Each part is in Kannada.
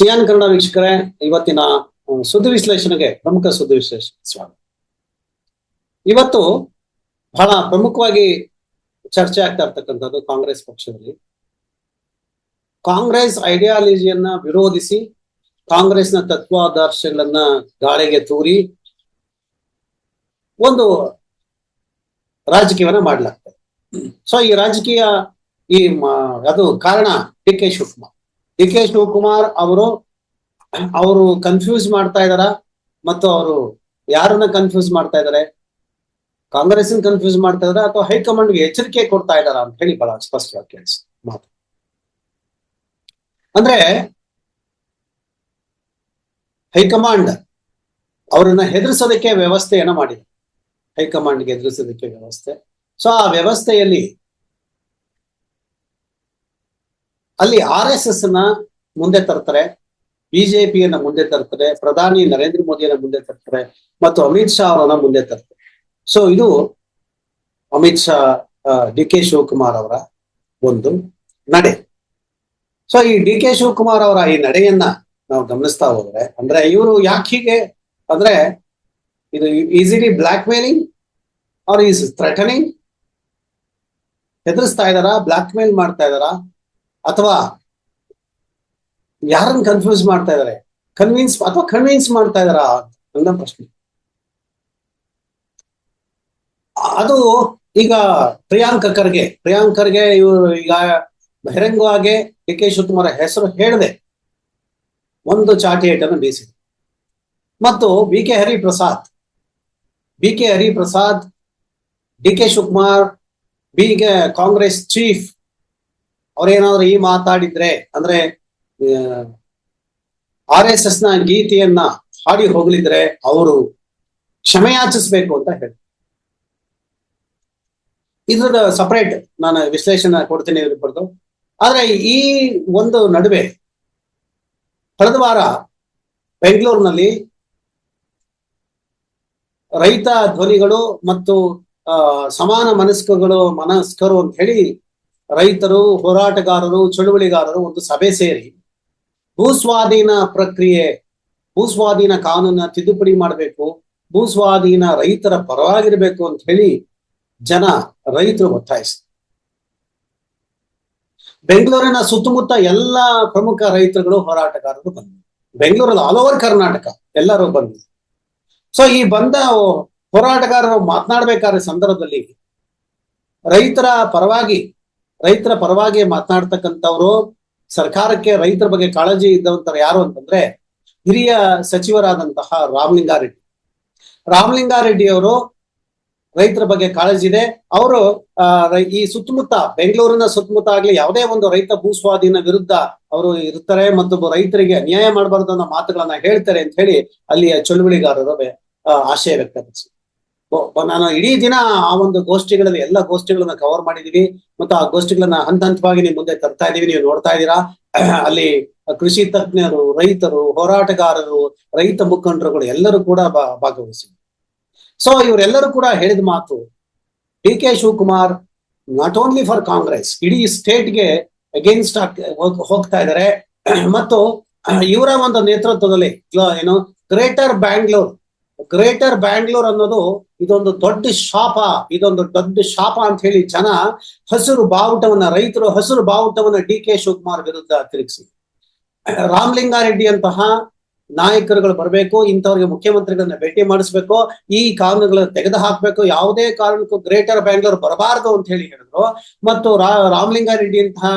ಸಿಯಾನ್ ಕನ್ನಡ ವೀಕ್ಷಕರೇ, ಇವತ್ತಿನ ಸುದ್ದಿ ವಿಶ್ಲೇಷಣೆಗೆ ಪ್ರಮುಖ ಸುದ್ದಿ ವಿಶ್ಲೇಷಣೆ ಸ್ವಾಗತ. ಇವತ್ತು ಬಹಳ ಪ್ರಮುಖವಾಗಿ ಚರ್ಚೆ ಆಗ್ತಾ ಇರ್ತಕ್ಕಂಥದ್ದು ಕಾಂಗ್ರೆಸ್ ಪಕ್ಷದಲ್ಲಿ. ಕಾಂಗ್ರೆಸ್ ಐಡಿಯಾಲಜಿಯನ್ನ ವಿರೋಧಿಸಿ ಕಾಂಗ್ರೆಸ್ನ ತತ್ವಾದರ್ಶಗಳನ್ನ ಗಾಳಿಗೆ ತೂರಿ ಒಂದು ರಾಜಕೀಯವನ್ನ ಮಾಡ್ಲಾಗ್ತದೆ. ಸೊ ಈ ರಾಜಕೀಯ ಈ ಅದು ಕಾರಣ D K Shivakumar. D K Shivakumar ಅವರು ಅವರು ಕನ್ಫ್ಯೂಸ್ ಮಾಡ್ತಾ ಇದಾರ? ಮತ್ತು ಅವರು ಯಾರನ್ನ ಕನ್ಫ್ಯೂಸ್ ಮಾಡ್ತಾ ಇದಾರೆ? ಕಾಂಗ್ರೆಸ್ ಕನ್ಫ್ಯೂಸ್ ಮಾಡ್ತಾ ಇದಾರೆ? ಅಥವಾ ಹೈಕಮಾಂಡ್ಗೆ ಎಚ್ಚರಿಕೆ ಕೊಡ್ತಾ ಇದಾರ ಅಂತ ಹೇಳಿ ಬಹಳ ಸ್ಪಷ್ಟವಾಗಿ ಕೇಳಿಸ್ ಮಾತು. ಅಂದ್ರೆ, ಹೈಕಮಾಂಡ್ ಅವರನ್ನ ಹೆದರಿಸೋದಕ್ಕೆ ವ್ಯವಸ್ಥೆಯನ್ನ ಮಾಡಿದೆ. ಹೈಕಮಾಂಡ್ಗೆ ಎದುರಿಸೋದಕ್ಕೆ ವ್ಯವಸ್ಥೆ. ಸೊ, ಆ ವ್ಯವಸ್ಥೆಯಲ್ಲಿ ಅಲ್ಲಿ ಆರ್ ಎಸ್ ಎಸ್ನ ಮುಂದೆ ತರ್ತಾರೆ, ಬಿಜೆಪಿಯನ್ನ ಮುಂದೆ ತರ್ತಾರೆ, ಪ್ರಧಾನಿ ನರೇಂದ್ರ ಮೋದಿಯನ್ನ ಮುಂದೆ ತರ್ತಾರೆ, ಮತ್ತು ಅಮಿತ್ ಶಾ ಅವರನ್ನ ಮುಂದೆ ತರ್ತಾರೆ. ಸೊ ಇದು ಅಮಿತ್ ಶಾ ಡಿ ಕೆ ಶಿವಕುಮಾರ್ ಅವರ ಒಂದು ನಡೆ. ಸೊ ಈ ಡಿ ಕೆ ಶಿವಕುಮಾರ್ ಅವರ ಈ ನಡೆಯನ್ನ ನಾವು ಗಮನಿಸ್ತಾ ಹೋದ್ರೆ, ಅಂದ್ರೆ ಇವರು ಯಾಕೆ ಹೀಗೆ, ಅಂದ್ರೆ ಇದು easily blackmailing or is threatening? ಹೆದರ್ಸ್ತಾ ಇದಾರಾ ಬ್ಲಾಕ್ ಮೇಲ್ ಮಾಡ್ತಾ ಇದಾರಾ ಅಥವಾ ಯಾರನ್ನ ಕನ್ಫ್ಯೂಸ್ ಮಾಡ್ತಾ ಇದಾರೆ ಕನ್ವಿನ್ಸ್ ಅಥವಾ ಕನ್ವಿನ್ಸ್ ಮಾಡ್ತಾ ಇದಾರಾ ನನ್ನ ಪ್ರಶ್ನೆ. ಅದು ಈಗ ಪ್ರಿಯಾಂಕ ಖರ್ಗೆ ಪ್ರಿಯಾಂಕ್ ಖರ್ಗೆ ಇವರು ಈಗ ಬಹಿರಂಗವಾಗಿ ಡಿ ಕೆ ಶಿವಕುಮಾರ್ ಹೆಸರು ಹೇಳದೆ. ಒಂದು ಚಾಟಿ ಏಟನ್ನು ಬೀಸಿದೆ. ಮತ್ತು B K Hariprasad, B K Hariprasad, D K Shivakumar, B K Congress chief ಅವ್ರೇನಾದ್ರು ಈ ಮಾತಾಡಿದ್ರೆ ಅಂದ್ರೆ ಆರ್ ಎಸ್ ಎಸ್ನ ಗೀತೆಯನ್ನ ಹಾಡಿ ಹೋಗಲಿದ್ರೆ ಅವರು ಕ್ಷಮೆಯಾಚಿಸ್ಬೇಕು ಅಂತ ಹೇಳಿ. ಇದ್ರದ ಸಪರೇಟ್ ನಾನು ವಿಶ್ಲೇಷಣೆ ಕೊಡ್ತೀನಿ ಇದ್ರ ಕುರಿತು ಆದ್ರೆ ಈ ಒಂದು ನಡುವೆ ಕಳೆದ ವಾರ ಬೆಂಗಳೂರಿನಲ್ಲಿ ರೈತ ಧ್ವನಿಗಳು ಮತ್ತು ಸಮಾನ ಮನಸ್ಕಗಳು, ಮನಸ್ಕರು ಅಂತ ಹೇಳಿ ರೈತರು, ಹೋರಾಟಗಾರರು, ಚಳುವಳಿಗಾರರು ಒಂದು ಸಭೆ ಸೇರಿ ಭೂಸ್ವಾಧೀನ ಪ್ರಕ್ರಿಯೆ, ಭೂಸ್ವಾಧೀನ ಕಾನೂನ ತಿದ್ದುಪಡಿ ಮಾಡಬೇಕು, ಭೂಸ್ವಾಧೀನ ರೈತರ ಪರವಾಗಿರ್ಬೇಕು ಅಂತ ಹೇಳಿ ಜನ ರೈತರು ಒತ್ತಾಯಿಸ್ತಾರೆ ಬೆಂಗಳೂರಿನ ಸುತ್ತಮುತ್ತ ಎಲ್ಲ ಪ್ರಮುಖ ರೈತರುಗಳು, ಹೋರಾಟಗಾರರು ಬಂದರು. ಬೆಂಗಳೂರಲ್ಲಿ ಆಲ್ ಓವರ್ ಕರ್ನಾಟಕ ಎಲ್ಲರೂ ಬಂದರು. ಸೊ ಈ ಬಂದ ಹೋರಾಟಗಾರರು ಮಾತನಾಡಬೇಕಾದ ಸಂದರ್ಭದಲ್ಲಿ ರೈತರ ಪರವಾಗಿ ರೈತರ ಪರವಾಗಿ ಮಾತನಾಡ್ತಕ್ಕಂಥವ್ರು ಸರ್ಕಾರಕ್ಕೆ ರೈತರ ಬಗ್ಗೆ ಕಾಳಜಿ ಇದ್ದವಂತರ ಯಾರು ಅಂತಂದ್ರೆ ಹಿರಿಯ ಸಚಿವರಾದಂತಹ ರಾಮಲಿಂಗಾರೆಡ್ಡಿ. ರಾಮಲಿಂಗಾರೆಡ್ಡಿ ಅವರು ರೈತರ ಬಗ್ಗೆ ಕಾಳಜಿ ಇದೆ. ಅವರು ಈ ಸುತ್ತಮುತ್ತ, ಬೆಂಗಳೂರಿನ ಸುತ್ತಮುತ್ತ ಆಗ್ಲಿ ಯಾವುದೇ ಒಂದು ರೈತ ಭೂಸ್ವಾಧೀನ ವಿರುದ್ಧ ಅವರು ಇರ್ತಾರೆ ಮತ್ತು ರೈತರಿಗೆ ಅನ್ಯಾಯ ಮಾಡಬಾರ್ದು ಅನ್ನೋ ಮಾತುಗಳನ್ನ ಹೇಳ್ತಾರೆ ಅಂತ ಹೇಳಿ ಅಲ್ಲಿಯ ಚಳುವಳಿಗಾರರ ಆಶಯ ವ್ಯಕ್ತಪಡಿಸಿ ನಾನು ಇಡೀ ದಿನ ಆ ಒಂದು ಗೋಷ್ಠಿಗಳಲ್ಲಿ ಎಲ್ಲ ಗೋಷ್ಠಿಗಳನ್ನ ಕವರ್ ಮಾಡಿದೀವಿ. ಮತ್ತು ಆ ಗೋಷ್ಠಿಗಳನ್ನ ಹಂತ ಹಂತವಾಗಿ ನಿಮ್ ಮುಂದೆ ತರ್ತಾ ಇದೀವಿ, ನೀವು ನೋಡ್ತಾ ಇದ್ದೀರಾ ಅಲ್ಲಿ ಕೃಷಿ ತಜ್ಞರು, ರೈತರು, ಹೋರಾಟಗಾರರು, ರೈತ ಮುಖಂಡರುಗಳು ಎಲ್ಲರೂ ಕೂಡ ಭಾಗವಹಿಸಿ ಸೊ ಇವರೆಲ್ಲರೂ ಕೂಡ ಹೇಳಿದ ಮಾತು, D K Shivakumar not only for Congress ಇಡೀ ಸ್ಟೇಟ್ಗೆ ಅಗೇನ್ಸ್ಟ್ ಹೋಗ್ತಾ ಇದ್ದಾರೆ ಮತ್ತು, ಇವರ ಒಂದು ನೇತೃತ್ವದಲ್ಲಿ ಏನು ಗ್ರೇಟರ್ ಬ್ಯಾಂಗ್ಳೂರ್ ಗ್ರೇಟರ್ ಬ್ಯಾಂಗ್ಳೂರ್ ಅನ್ನೋದು ಇದೊಂದು ದೊಡ್ಡ ಶಾಪ, ಇದೊಂದು ದೊಡ್ಡ ಶಾಪ ಅಂತ ಹೇಳಿ ಜನ ಹಸಿರು ಬಾವುಟವನ್ನ, ರೈತರು ಹಸಿರು ಬಾವುಟವನ್ನ ಡಿ ಕೆ ಶಿವಕುಮಾರ್ ವಿರುದ್ಧ ತಿರುಗಿಸಿ. ರಾಮಲಿಂಗಾರೆಡ್ಡಿ ಅಂತಹ ನಾಯಕರುಗಳು ಬರಬೇಕು, ಇಂಥವ್ರಿಗೆ ಮುಖ್ಯಮಂತ್ರಿಗಳನ್ನ ಭೇಟಿ ಮಾಡಿಸ್ಬೇಕು, ಈ ಕಾನೂನುಗಳನ್ನ ತೆಗೆದು ಹಾಕ್ಬೇಕು, ಯಾವುದೇ ಕಾರಣಕ್ಕೂ ಗ್ರೇಟರ್ ಬ್ಯಾಂಗ್ಳೂರ್ ಬರಬಾರದು ಅಂತ ಹೇಳಿ ಹೇಳಿದ್ರು. ಮತ್ತು ರಾ, ರಾಮಲಿಂಗಾರೆಡ್ಡಿ ಅಂತಹ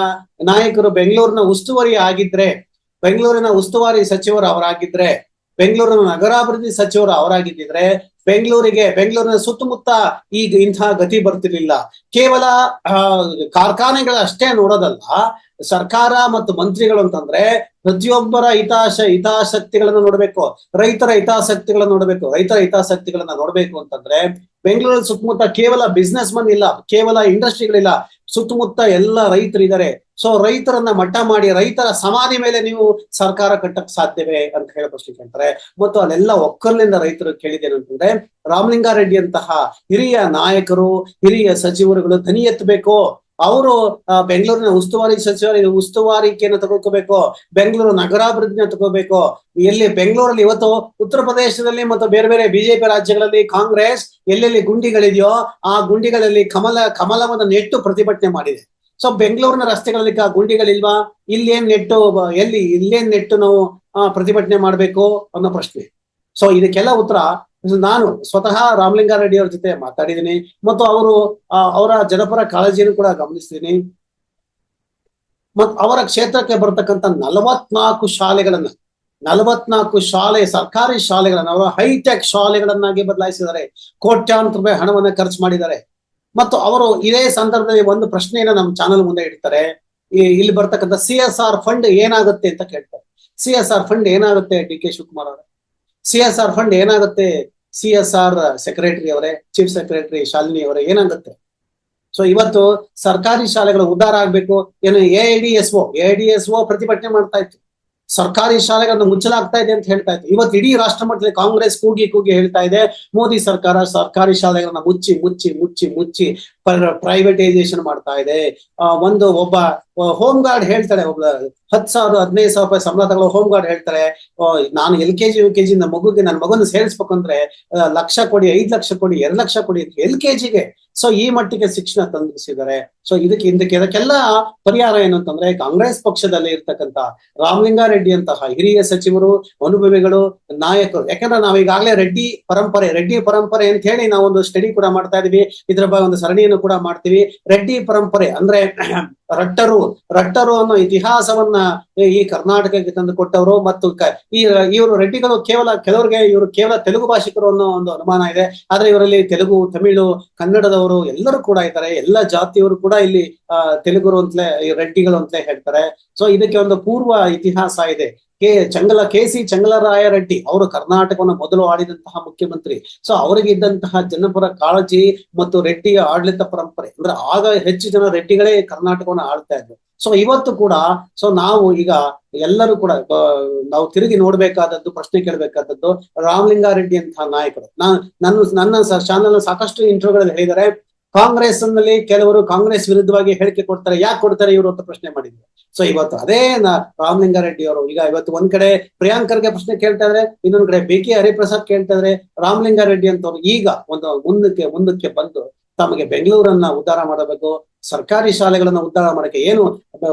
ನಾಯಕರು ಬೆಂಗಳೂರಿನ ಉಸ್ತುವಾರಿ ಆಗಿದ್ರೆ, ಬೆಂಗಳೂರಿನ ಉಸ್ತುವಾರಿ ಸಚಿವರು ಅವರಾಗಿದ್ರೆ ಬೆಂಗಳೂರಿನ ನಗರಾಭಿವೃದ್ಧಿ ಸಚಿವರು ಅವರಾಗಿದ್ದಿದ್ರೆ ಬೆಂಗಳೂರಿಗೆ, ಬೆಂಗಳೂರಿನ ಸುತ್ತಮುತ್ತ ಈಗ ಇಂತಹ ಗತಿ ಬರ್ತಿರ್ಲಿಲ್ಲ. ಕೇವಲ ಕಾರ್ಖಾನೆಗಳ ಅಷ್ಟೇ ನೋಡೋದಲ್ಲ, ಸರ್ಕಾರ ಮತ್ತು ಮಂತ್ರಿಗಳು ಅಂತಂದ್ರೆ ಪ್ರತಿಯೊಬ್ಬರ ಹಿತಾಶ, ಹಿತಾಸಕ್ತಿಗಳನ್ನ ನೋಡ್ಬೇಕು. ರೈತರ ಹಿತಾಸಕ್ತಿಗಳನ್ನ ನೋಡ್ಬೇಕು. ರೈತರ ಹಿತಾಸಕ್ತಿಗಳನ್ನ ನೋಡ್ಬೇಕು ಅಂತಂದ್ರೆ ಬೆಂಗಳೂರಿನ ಸುತ್ತಮುತ್ತ ಕೇವಲ ಬಿಸ್ನೆಸ್ ಮನ್ ಇಲ್ಲ, ಕೇವಲ ಇಂಡಸ್ಟ್ರಿಗಳಿಲ್ಲ ಸುತ್ತಮುತ್ತ ಎಲ್ಲ ರೈತರಿದ್ದಾರೆ. ಸೊ ರೈತರನ್ನ ಮಟ್ಟ ಮಾಡಿ, ರೈತರ ಸಮಾಧಿ ಮೇಲೆ ನೀವು ಸರ್ಕಾರ ಕಟ್ಟಕ್ ಸಾಧ್ಯವೇ ಅಂತ ಹೇಳಿ ಪ್ರಶ್ನೆ ಕೇಳ್ತಾರೆ. ಮತ್ತು ಅಲ್ಲೆಲ್ಲ ಒಕ್ಕರ್ಲಿಂದ ರೈತರು ಕೇಳಿದ್ದೇನೆ ಅಂತಂದ್ರೆ, ರಾಮಲಿಂಗಾರೆಡ್ಡಿ ಅಂತಹ ಹಿರಿಯ ನಾಯಕರು, ಹಿರಿಯ ಸಚಿವರುಗಳು ಧನಿ ಎತ್ತಬೇಕು. ಅವರು ಬೆಂಗಳೂರಿನ ಉಸ್ತುವಾರಿ ಸಚಿವರು ಉಸ್ತುವಾರಿಕೆಯನ್ನು ತಗೋಬೇಕು ಬೆಂಗಳೂರು ನಗರಾಭಿವೃದ್ಧಿನ ತಗೋಬೇಕು ಎಲ್ಲಿ ಬೆಂಗಳೂರಲ್ಲಿ ಇವತ್ತು ಉತ್ತರ ಪ್ರದೇಶದಲ್ಲಿ ಮತ್ತು ಬೇರೆ ಬೇರೆ ಬಿಜೆಪಿ ರಾಜ್ಯಗಳಲ್ಲಿ ಕಾಂಗ್ರೆಸ್ ಎಲ್ಲೆಲ್ಲಿ ಗುಂಡಿಗಳಿದೆಯೋ, ಆ ಗುಂಡಿಗಳಲ್ಲಿ ಕಮಲ, ಕಮಲವನ್ನು ನೆಟ್ಟು ಪ್ರತಿಭಟನೆ ಮಾಡಿದೆ. ಸೊ, ಬೆಂಗಳೂರಿನ ರಸ್ತೆಗಳಲ್ಲಿ ಗುಂಡಿಗಳಿಲ್ವಾ? ಇಲ್ಲೇನ್ ನೆಟ್ಟು, ಎಲ್ಲಿ, ಇಲ್ಲೇನ್ ನೆಟ್ಟು ನಾವು ಪ್ರತಿಭಟನೆ ಮಾಡಬೇಕು ಅನ್ನೋ ಪ್ರಶ್ನೆ. ಸೊ, ಇದಕ್ಕೆಲ್ಲ ಉತ್ತರ ನಾನು ಸ್ವತಃ ರಾಮಲಿಂಗಾರೆಡ್ಡಿ ಅವ್ರ ಜೊತೆ ಮಾತಾಡಿದ್ದೀನಿ. ಮತ್ತು ಅವರು ಅವರ ಜನಪರ ಕಾಳಜಿಯನ್ನು ಕೂಡ ಗಮನಿಸ್ತೀನಿ. ಮತ್ತು ಅವರ ಕ್ಷೇತ್ರಕ್ಕೆ ಬರತಕ್ಕಂತ ನಲವತ್ನಾಲ್ಕು ಶಾಲೆಗಳನ್ನ, ನಲವತ್ನಾಲ್ಕು ಶಾಲೆ, ಸರ್ಕಾರಿ ಶಾಲೆಗಳನ್ನ, ಅವರ ಹೈಟೆಕ್ ಶಾಲೆಗಳನ್ನಾಗಿ ಬದಲಾಯಿಸಿದ್ದಾರೆ. ಕೋಟ್ಯಾಂತರ ರೂಪಾಯಿ ಹಣವನ್ನ ಖರ್ಚು ಮಾಡಿದ್ದಾರೆ. ಮತ್ತು ಅವರು ಇದೇ ಸಂದರ್ಭದಲ್ಲಿ ಒಂದು ಪ್ರಶ್ನೆಯನ್ನ ನಮ್ಮ ಚಾನಲ್ ಮುಂದೆ ಇಡ್ತಾರೆ. ಇಲ್ಲಿ ಬರ್ತಕ್ಕಂಥ ಸಿ ಆರ್ ಫಂಡ್ ಏನಾಗುತ್ತೆ ಅಂತ ಕೇಳ್ತಾರೆ. ಸಿ ಆರ್ ಫಂಡ್ ಏನಾಗುತ್ತೆ ಡಿ ಕೆ ಶಿವಕುಮಾರ್ ಅವರೇ? ಸಿ ಎಸ್ ಆರ್ ಫಂಡ್ ಏನಾಗುತ್ತೆ? ಸಿ ಎಸ್ ಆರ್ ಸೆಕ್ರೆಟರಿ ಅವರೇ ಚೀಫ್ ಸೆಕ್ರೆಟರಿ ಶಾಲಿನಿ ಅವರೇ, ಏನಾಗುತ್ತೆ? ಸೊ ಇವತ್ತು ಸರ್ಕಾರಿ ಶಾಲೆಗಳು ಉದ್ಧಾರ ಆಗ್ಬೇಕು. ಏನು A D S O, A D S O ಪ್ರತಿಭಟನೆ ಮಾಡ್ತಾ ಇತ್ತು. ಸರ್ಕಾರಿ ಶಾಲೆಗಳನ್ನು ಮುಚ್ಚಲಾಗ್ತಾ ಇದೆ ಅಂತ ಹೇಳ್ತಾ ಇತ್ತು ಇವತ್ತು ಇಡೀ ರಾಷ್ಟ್ರ ಮಟ್ಟದಲ್ಲಿ ಕಾಂಗ್ರೆಸ್ ಕೂಗಿ ಕೂಗಿ ಹೇಳ್ತಾ ಇದೆ, ಮೋದಿ ಸರ್ಕಾರ ಸರ್ಕಾರಿ ಶಾಲೆಗಳನ್ನ ಮುಚ್ಚಿ ಮುಚ್ಚಿ ಮುಚ್ಚಿ ಮುಚ್ಚಿ ಪ್ರೈವೇಟೈಸೇಷನ್ ಮಾಡ್ತಾ ಇದೆ. ಒಂದು ಒಬ್ಬ ಹೋಮ್ ಗಾರ್ಡ್ ಹೇಳ್ತಾರೆ ಒಬ್ಬ ಹತ್ತು ಸಾವಿರ, ಹದಿನೈದು ಸಾವಿರ ರೂಪಾಯಿ ಸಂಬಳ ತಗೊಳ್ಳೋ ಹೋಮ್ ಗಾರ್ಡ್ ಹೇಳ್ತಾರೆ ನಾನು L K G, U K G ಮಗುಗೆ, ನನ್ನ ಮಗನ ಸೇರಿಸ್ಬೇಕಂದ್ರೆ ಲಕ್ಷ ಕೊಡಿ, ಐದು ಲಕ್ಷ ಕೊಡಿ, ಎರಡು ಲಕ್ಷ ಕೊಡಿ ಎಲ್ ಕೆ ಜಿಗೆ. ಸೊ ಈ ಮಟ್ಟಿಗೆ ಶಿಕ್ಷಣ ತಂದಿಸಿದ್ದಾರೆ. ಸೊ ಇದಕ್ಕೆ ಇದಕ್ಕೆ, ಇದಕ್ಕೆಲ್ಲ ಪರಿಹಾರ ಏನು ಅಂತಂದ್ರೆ, ಕಾಂಗ್ರೆಸ್ ಪಕ್ಷದಲ್ಲಿ ಇರ್ತಕ್ಕಂತ ರಾಮಲಿಂಗಾರೆಡ್ಡಿ ಅಂತಹ ಹಿರಿಯ ಸಚಿವರು, ಅನುಭವಿಗಳು, ನಾಯಕರು. ಯಾಕಂದ್ರೆ ನಾವು ಈಗಾಗಲೇ ರೆಡ್ಡಿ ಪರಂಪರೆ ರೆಡ್ಡಿ ಪರಂಪರೆ ಅಂತ ಹೇಳಿ ನಾವು ಒಂದು ಸ್ಟಡಿ ಕೂಡ ಮಾಡ್ತಾ ಇದೀವಿ. ಇದ್ರ ಬಗ್ಗೆ ಒಂದು ಸರಣಿಯನ್ನು ಕೂಡ ಮಾಡ್ತೀವಿ. ರೆಡ್ಡಿ ಪರಂಪರೆ ಅಂದ್ರೆ ರಟ್ಟರು ರಟ್ಟರು ಅನ್ನೋ ಇತಿಹಾಸವನ್ನ ಈ ಕರ್ನಾಟಕಕ್ಕೆ ತಂದು ಕೊಟ್ಟವರು ಮತ್ತು ಈ ಇವರು ರೆಡ್ಡಿಗಳು ಕೇವಲ ಕೆಲವರಿಗೆ ಇವರು ಕೇವಲ ತೆಲುಗು ಭಾಷಿಕರು ಅನ್ನೋ ಒಂದು ಅನುಮಾನ ಇದೆ. ಆದ್ರೆ ಇವರಲ್ಲಿ ತೆಲುಗು, ತಮಿಳು, ಕನ್ನಡದವರು ಎಲ್ಲರೂ ಕೂಡ ಇದ್ದಾರೆ. ಎಲ್ಲ ಜಾತಿಯವರು ಕೂಡ ಇಲ್ಲಿ ತೆಲುಗುರು ಅಂತಲೇ ರೆಡ್ಡಿಗಳು ಅಂತಲೇ ಹೇಳ್ತಾರೆ. ಸೊ ಇದಕ್ಕೆ ಒಂದು ಪೂರ್ವ ಇತಿಹಾಸ ಇದೆ. K Changala, K C Changalaraya Reddy ಅವರು ಕರ್ನಾಟಕವನ್ನು ಮೊದಲು ಆಡಿದಂತಹ ಮುಖ್ಯಮಂತ್ರಿ. ಸೊ ಅವರಿಗೆ ಇದ್ದಂತಹ ಜನಪರ ಕಾಳಜಿ ಮತ್ತು ರೆಡ್ಡಿಯ ಆಡಳಿತ ಪರಂಪರೆ, ಅಂದ್ರೆ ಆಗ ಹೆಚ್ಚು ಜನ ರೆಡ್ಡಿಗಳೇ ಕರ್ನಾಟಕವನ್ನು ಆಳ್ತಾ ಇದ್ರು. ಸೊ ಇವತ್ತು ಕೂಡ ಸೊ ನಾವು ಈಗ ಎಲ್ಲರೂ ಕೂಡ ನಾವು ತಿರುಗಿ ನೋಡ್ಬೇಕಾದದ್ದು, ಪ್ರಶ್ನೆ ಕೇಳಬೇಕಾದದ್ದು ರಾಮಲಿಂಗಾರೆಡ್ಡಿ ಅಂತಹ ನಾಯಕರು. ನಾನು ನನ್ನ ನನ್ನ ಚಾನಲ್ ಸಾಕಷ್ಟು ಇಂಟರ್ವ್ಯೂಗಳಲ್ಲಿ ಹೇಳಿದ್ದಾರೆ. ಕಾಂಗ್ರೆಸ್ನಲ್ಲಿ ಕೆಲವರು ಕಾಂಗ್ರೆಸ್ ವಿರುದ್ಧವಾಗಿ ಹೇಳಿಕೆ ಕೊಡ್ತಾರೆ, ಯಾಕೆ ಕೊಡ್ತಾರೆ ಇವರು ಅಂತ ಪ್ರಶ್ನೆ ಮಾಡಿದ್ರು. ಸೊ ಇವತ್ತು ಅದೇ ರಾಮಲಿಂಗಾರೆಡ್ಡಿ ಅವರು, ಈಗ ಇವತ್ತು ಒಂದ್ ಕಡೆ ಪ್ರಿಯಾಂಕರ್ಗೆ ಪ್ರಶ್ನೆ ಕೇಳ್ತಾ ಇದ್ರೆ, ಇನ್ನೊಂದ್ ಕಡೆ ಬಿ ಕೆ ಹರಿಪ್ರಸಾದ್ ಕೇಳ್ತಾ ಇದ್ರೆ ರಾಮಲಿಂಗಾರೆಡ್ಡಿ ಅಂತವ್ರು ಈಗ ಒಂದು ಮುಂದಕ್ಕೆ ಮುಂದಕ್ಕೆ ಬಂದು ತಮಗೆ ಬೆಂಗಳೂರನ್ನ ಉದ್ಧಾರ ಮಾಡಬೇಕು, ಸರ್ಕಾರಿ ಶಾಲೆಗಳನ್ನ ಉದ್ಧಾರ ಮಾಡಕ್ಕೆ ಏನು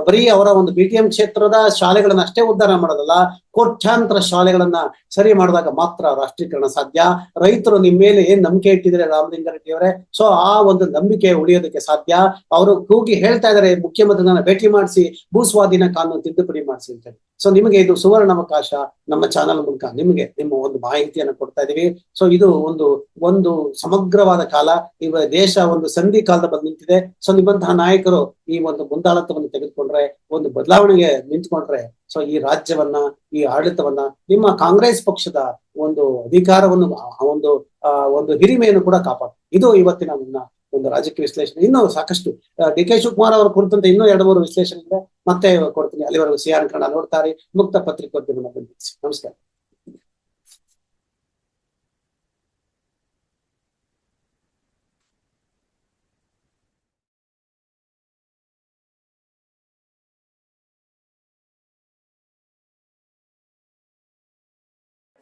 ಬರೀ ಅವರ ಒಂದು ಬಿ ಕ್ಷೇತ್ರದ ಶಾಲೆಗಳನ್ನ ಅಷ್ಟೇ ಉದ್ಧಾರ ಮಾಡೋದಲ್ಲ, ಕೋಟ್ಯಾಂತರ ಶಾಲೆಗಳನ್ನ ಸರಿ ಮಾಡಿದಾಗ ಮಾತ್ರ ರಾಷ್ಟ್ರೀಕರಣ ಸಾಧ್ಯ. ರೈತರು ನಿಮ್ಮ ಮೇಲೆ ಏನ್ ನಂಬಿಕೆ ಇಟ್ಟಿದ್ರೆ ರಾಮಲಿಂಗಾರೆಡ್ಡಿ ಅವರೇ? ಸೊ ಆ ಒಂದು ನಂಬಿಕೆ ಉಳಿಯೋದಕ್ಕೆ ಸಾಧ್ಯ. ಅವರು ಕೂಗಿ ಹೇಳ್ತಾ ಇದಾರೆ ಮುಖ್ಯಮಂತ್ರಿಗಳನ್ನ ಭೇಟಿ ಮಾಡಿಸಿ ಭೂ ಸ್ವಾಧೀನ ಕಾನೂನು ತಿದ್ದುಪಡಿ ಮಾಡಿಸಿ ಅಂತ ಹೇಳಿ. ಸೊ ನಿಮಗೆ ಇದು ಸುವರ್ಣ ಅವಕಾಶ ನಮ್ಮ ಚಾನಲ್ ಮೂಲಕ ನಿಮಗೆ ನಿಮ್ಮ ಒಂದು ಮಾಹಿತಿಯನ್ನು ಕೊಡ್ತಾ ಇದೀವಿ. ಸೊ ಇದು ಒಂದು ಒಂದು ಸಮಗ್ರವಾದ ಕಾಲ. ಇವ ದೇಶ ಒಂದು ಸಂಧಿ ಕಾಲದ ಬಂದು ನಿಂತಿದೆ. ಸೊ ನಿಮ್ಮಂತಹ ನಾಯಕರು ಈ ಒಂದು ಮುಂದಾಳತ್ವವನ್ನು ತೆಗೆದುಕೊಂಡ್ರೆ, ಒಂದು ಬದಲಾವಣೆಗೆ ನಿಂತ್ಕೊಂಡ್ರೆ ಸೊ ಈ ರಾಜ್ಯವನ್ನ, ಈ ಆಡಳಿತವನ್ನ ನಿಮ್ಮ ಕಾಂಗ್ರೆಸ್ ಪಕ್ಷದ ಒಂದು ಅಧಿಕಾರವನ್ನು ಒಂದು ಒಂದು ಹಿರಿಮೆಯನ್ನು ಕೂಡ ಕಾಪಾಡ. ಇದು ಇವತ್ತಿನ ನನ್ನ ಒಂದು ರಾಜಕೀಯ ವಿಶ್ಲೇಷಣೆ. ಇನ್ನೂ ಸಾಕಷ್ಟು ಡಿ ಕೆ ಶಿವಕುಮಾರ್ ಅವರ ಕುರಿತಂತೆ ಇನ್ನೂ ಎರಡು ಮೂರು ವಿಶ್ಲೇಷಣೆ ಇದೆ ಮತ್ತೆ ಕೊಡ್ತೀನಿ. ಅಲ್ಲಿವರೆಗೂ ಸಿ ಆರ್ ಕನ್ನಡ ನೋಡ್ತಾರೆ. ಮುಕ್ತ ಪತ್ರಿಕೋದ್ಯಮ ಬಂಧಿಸಿ ನಮಸ್ಕಾರ.